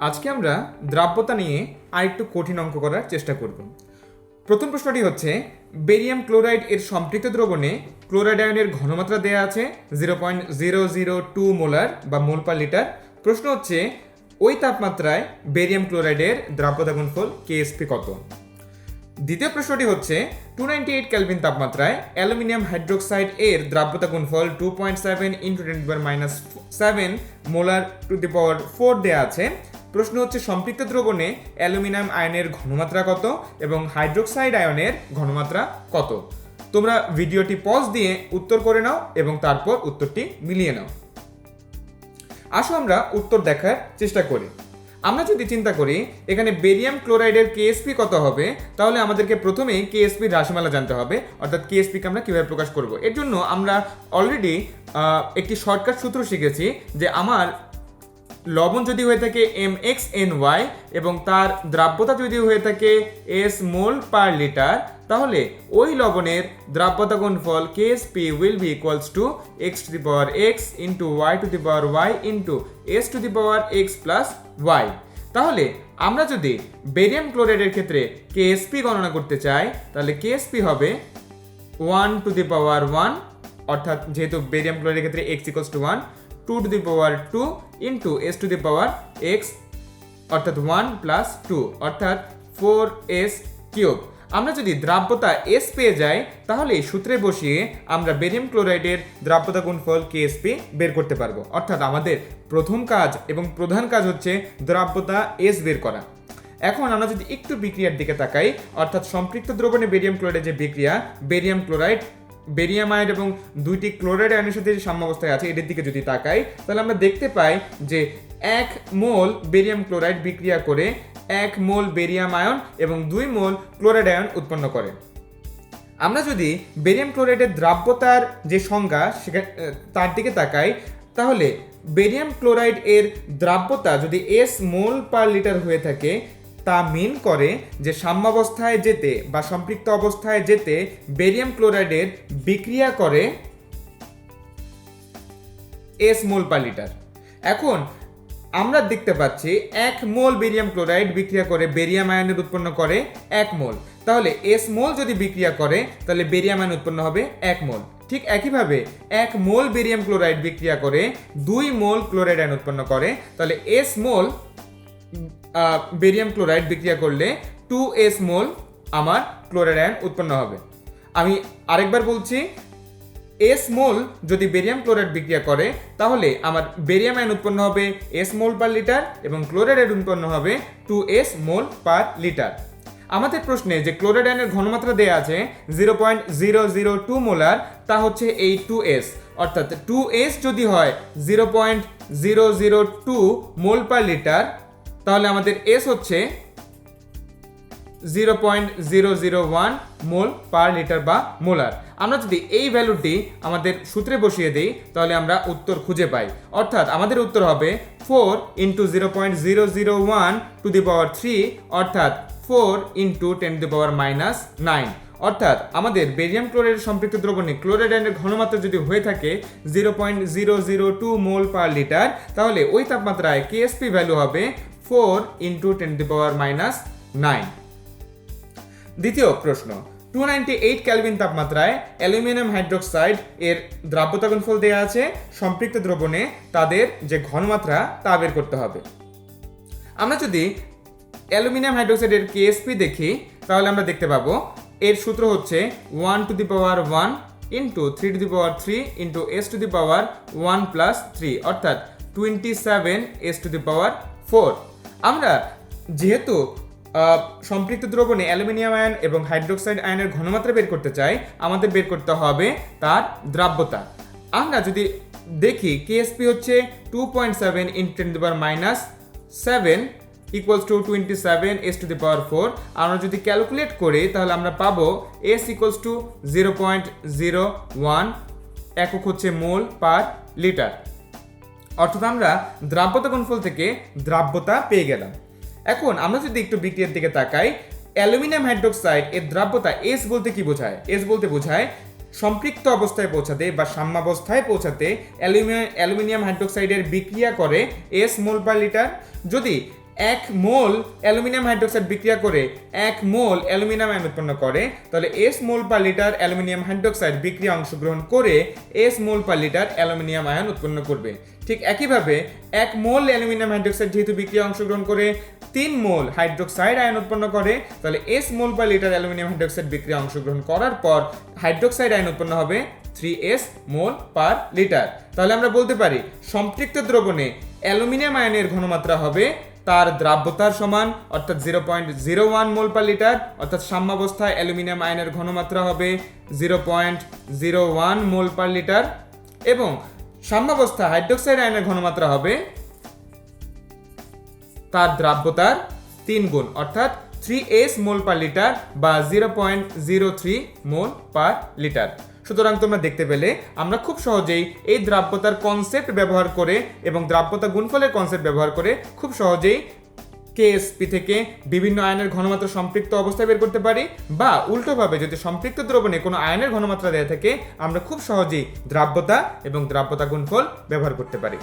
আজকে আমরা দ্রাব্যতা নিয়ে আরেকটু কঠিন অঙ্ক করার চেষ্টা করব। প্রথম প্রশ্নটি হচ্ছে, বেরিয়াম ক্লোরাইড এর সম্পৃক্ত দ্রবণে ক্লোরাইড আয়নের ঘনমাত্রা দেওয়া আছে zero point zero zero two molar বা মোল পার লিটার। প্রশ্ন হচ্ছে, ওই তাপমাত্রায় বেরিয়াম ক্লোরাইডের দ্রাব্যতা গুণফল কেএসপি কত? দ্বিতীয় প্রশ্নটি হচ্ছে টু নাইনটি এইট ক্যালভিন তাপমাত্রায় অ্যালুমিনিয়াম হাইড্রোক্সাইড এর দ্রাব্যতা গুণফল two point seven into ten minus seven molar to the power four দেওয়া আছে। প্রশ্ন হচ্ছে, সম্পৃক্ত দ্রবণে অ্যালুমিনিয়াম আয়নের ঘনমাত্রা কত এবং হাইড্রোক্সাইড আয়নের ঘনমাত্রা কত? তোমরা ভিডিওটি পজ দিয়ে উত্তর করে নাও এবং তারপর উত্তরটি মিলিয়ে নাও। আসো আমরা উত্তর দেখার চেষ্টা করি। আমরা যদি চিন্তা করি, এখানে বেরিয়াম ক্লোরাইডের কেএসপি কত হবে, তাহলে আমাদেরকে প্রথমেই কেএসপির রাশিমালা জানতে হবে, অর্থাৎ কেএসপিকে আমরা কীভাবে প্রকাশ করব। এর জন্য আমরা অলরেডি একটি শর্টকাট সূত্র শিখেছি যে আমার লবণ যদি হয়ে থাকে এম এক্স এন ওয়াই এবং তার দ্রাব্যতা যদি হয়ে থাকে এস মোল পার লিটার, তাহলে ওই লবণের দ্রাব্যতা গুণফল Ksp will be equals to x to the power x into y to the power y into s to the power x plus y তাহলে আমরা যদি বেরিয়াম ক্লোরাইডের ক্ষেত্রে কেএসপি গণনা করতে চাই, তাহলে কেএসপি হবে one to the power one অর্থাৎ যেহেতু বেরিয়াম ক্লোরাইডের ক্ষেত্রে x equals to one two to the power two into s to the power x অর্থাৎ ওয়ান প্লাস টু অর্থাৎ ফোর এস কিউব আমরা যদি দ্রাব্যতা এস পেয়ে যাই, তাহলে সূত্রে বসিয়ে আমরা বেরিয়াম ক্লোরাইডের দ্রাব্যতা গুণফল কেএসপি বের করতে পারব। অর্থাৎ আমাদের প্রথম কাজ এবং প্রধান কাজ হচ্ছে দ্রাব্যতা এস বের করা। এখন আমরা যদি একটু বিক্রিয়ার দিকে তাকাই, অর্থাৎ সম্পৃক্ত দ্রবণে বেরিয়াম ক্লোরাইডের যে বিক্রিয়া, বেরিয়াম ক্লোরাইড বেরিয়াম আয়ন এবং দুইটি ক্লোরাইড আয়নের সাথে যে সাম্যাবস্থায় আছে, এদের দিকে যদি তাকাই, তাহলে আমরা দেখতে পাই যে এক মোল বেরিয়াম ক্লোরাইড বিক্রিয়া করে এক মোল বেরিয়াম আয়ন এবং দুই মোল ক্লোরাইড আয়ন উৎপন্ন করে। আমরা যদি বেরিয়াম ক্লোরাইডের দ্রাব্যতার যে সংজ্ঞা সেখানে তার দিকে তাকাই, তাহলে বেরিয়াম ক্লোরাইড এর দ্রাব্যতা যদি এস মোল পার লিটার হয়ে থাকে তা মিন করে যে সাম্যাবস্থায় যেতে বা সম্পৃক্ত অবস্থায় যেতে বেরিয়াম ক্লোরাইডের বিক্রিয়া করে এস মোল পার লিটার। এখন আমরা দেখতে পাচ্ছি এক মোল বেরিয়াম ক্লোরাইড বিক্রিয়া করে বেরিয়াম আয়নের উৎপন্ন করে এক মোল। তাহলে এস মোল যদি বিক্রিয়া করে, তাহলে বেরিয়াম আয়ন উৎপন্ন হবে এক মোল। ঠিক একইভাবে এক মোল বেরিয়াম ক্লোরাইড বিক্রিয়া করে দুই মোল ক্লোরাইড আয়ন উৎপন্ন করে, তাহলে এস মোল বেরিয়াম ক্লোরাইড বিক্রিয়া করলে টু এস মোল আমার ক্লোরাইড আয়ন উৎপন্ন হবে। আমি আরেকবার বলছি এস মোল যদি বেরিয়াম ক্লোরাইড বিক্রিয়া করে, তাহলে আমার বেরিয়াম আয়ন উৎপন্ন হবে এস মোল পার লিটার এবং ক্লোরাইড আয়ন উৎপন্ন হবে two s mole per litre আমাদের প্রশ্নে যে ক্লোরাইড আয়নের ঘনমাত্রা দেওয়া আছে zero point zero zero two molar তা হচ্ছে এই টু এস অর্থাৎ টু এস যদি হয় zero point zero zero two mole per litre তাহলে আমাদের এস হচ্ছে zero point zero zero one mole per litre বা মোলার। আমরা যদি এই ভ্যালুটি আমাদের সূত্রে বসিয়ে দিই, তাহলে আমরা উত্তর খুঁজে পাই। অর্থাৎ আমাদের উত্তর হবে four into zero point zero zero one to the power three অর্থাৎ four into ten to the power minus nine অর্থাৎ আমাদের বেরিয়াম ক্লোরাইড সম্পৃক্ত দ্রবণে ক্লোরাইড ঘনমাত্রা যদি হয়ে থাকে zero point zero zero two mole per litre তাহলে ওই তাপমাত্রায় কেএসপি ভ্যালু হবে four into ten to power minus nine. দ্বিতীয় প্রশ্ন টু নাইনটি এইট ক্যালভিন তাপমাত্রায় অ্যালুমিনিয়াম হাইড্রোক্সাইড এর দ্রাব্যতা গুণফল দেওয়া আছে? সম্পৃক্ত দ্রবণে তাদের যে ঘনমাত্রা তা বের করতে হবে। আমরা যদি অ্যালুমিনিয়াম হাইড্রোক্সাইডের কেএসপি দেখি, তাহলে আমরা দেখতে পাবো এর সূত্র হচ্ছে one to the power one into three to the power three into s to the power one plus three অর্থাৎ twenty seven s to the power four আমরা যেহেতু সম্পৃক্ত দ্রবণে অ্যালুমিনিয়াম আয়ন এবং হাইড্রোক্সাইড আয়নের ঘনমাত্রা বের করতে চাই, আমাদের বের করতে হবে তার দ্রাব্যতা। আমরা যদি দেখি কেএসপি হচ্ছে two point seven in ten the power minus seven equals to twenty seven s to the power four আমরা যদি ক্যালকুলেট করি, তাহলে আমরা পাবো s equals to zero point zero one একক হচ্ছে মোল পার লিটার অর্থাৎ আমরা দ্রাব্যতা গুণফল থেকে দ্রাব্যতা পেয়ে গেলাম। এখন আমরা যদি একটু বিক্রিয়ার দিকে তাকাই, অ্যালুমিনিয়াম হাইড্রোক্সাইড এর দ্রাব্যতা এস বলতে কি বোঝায়? এস বলতে বোঝায় সম্পৃক্ত অবস্থায় পৌঁছাতে বা সাম্যাবস্থায় পৌঁছাতে অ্যালুমিনিয়াম অ্যালুমিনিয়াম হাইড্রোক্সাইডের বিক্রিয়া করে এস মোল পার লিটার। যদি এক মোল অ্যালুমিনিয়াম হাইড্রোক্সাইড বিক্রিয়া করে এক মোল অ্যালুমিনিয়াম আয়ন উৎপন্ন করে, তাহলে s mole per litre aluminium hydroxide বিক্রিয়া অংশগ্রহণ করে s mole per litre aluminium ion উৎপন্ন করবে। ঠিক একইভাবে এক মোল অ্যালুমিনিয়াম হাইড্রোক্সাইড যেহেতু বিক্রিয়া অংশগ্রহণ করে, তিন মোল হাইড্রোক্সাইড আয়ন উৎপন্ন করে, তাহলে s mole per litre aluminium hydroxide বিক্রিয়া অংশগ্রহণ করার পর হাইড্রোক্সাইড আয়ন উৎপন্ন হবে three s mole per litre তাহলে আমরা বলতে পারি, সম্পৃক্ত দ্রবণে অ্যালুমিনিয়াম আয়নের ঘনমাত্রা হবে তার দ্রাব্যতার সমান, অর্থাৎ zero point zero one mole per litre অর্থাৎ সাম্যাবস্থায় অ্যালুমিনিয়াম আয়নের ঘনমাত্রা হবে zero point zero one mole per litre এবং সাম্যাবস্থা হাইড্রোক্সাইড আয়নের ঘনমাত্রা হবে তার দ্রাব্যতার তিন গুণ, অর্থাৎ three s mole per litre বা zero point zero three mole per litre সুতরাং তোমরা দেখতে পেলে, আমরা খুব সহজেই এই দ্রাব্যতার কনসেপ্ট ব্যবহার করে এবং দ্রাব্যতা গুণফলের কনসেপ্ট ব্যবহার করে খুব সহজেই কেএসপি থেকে বিভিন্ন আয়নের ঘনমাত্রা সম্পৃক্ত অবস্থায় বের করতে পারি বা উল্টোভাবে যদি সম্পৃক্ত দ্রবণে কোনো আয়নের ঘনমাত্রা দেওয়া থাকে, আমরা খুব সহজেই দ্রাব্যতা এবং দ্রাব্যতা গুণফল ব্যবহার করতে পারি।